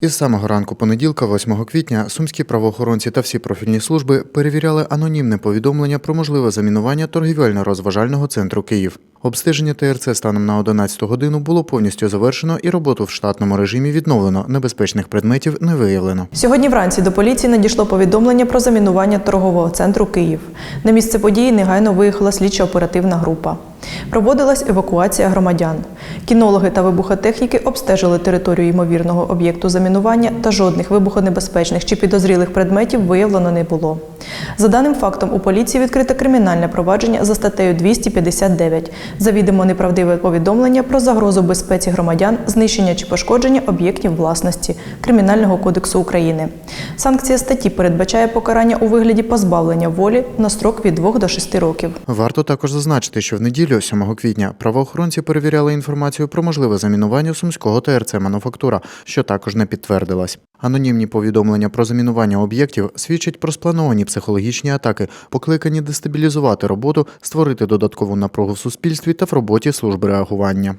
Із самого ранку понеділка, 8 квітня, сумські правоохоронці та всі профільні служби перевіряли анонімне повідомлення про можливе замінування торгівельно-розважального центру Київ. Обстеження ТРЦ станом на 11 годину було повністю завершено і роботу в штатному режимі відновлено. Небезпечних предметів не виявлено. Сьогодні вранці до поліції надійшло повідомлення про замінування торгового центру Київ. На місце події негайно виїхала слідчо-оперативна група. Проводилась евакуація громадян. Кінологи та вибухотехніки обстежили територію ймовірного об'єкту замінування та жодних вибухонебезпечних чи підозрілих предметів виявлено не було. За даним фактом, у поліції відкрите кримінальне провадження за статтею 259 завідомо неправдиве повідомлення про загрозу безпеці громадян, знищення чи пошкодження об'єктів власності Кримінального кодексу України. Санкція статті передбачає покарання у вигляді позбавлення волі на строк від 2 до 6 років. Варто також зазначити, що в неділю, 7 квітня, правоохоронці перевіряли інформацію про можливе замінування сумського ТРЦ «Мануфактура», що також не підтвердилась. Анонімні повідомлення про замінування об'єктів свідчать про сплановані психологічні атаки, покликані дестабілізувати роботу, створити додаткову напругу в суспільстві та в роботі служби реагування.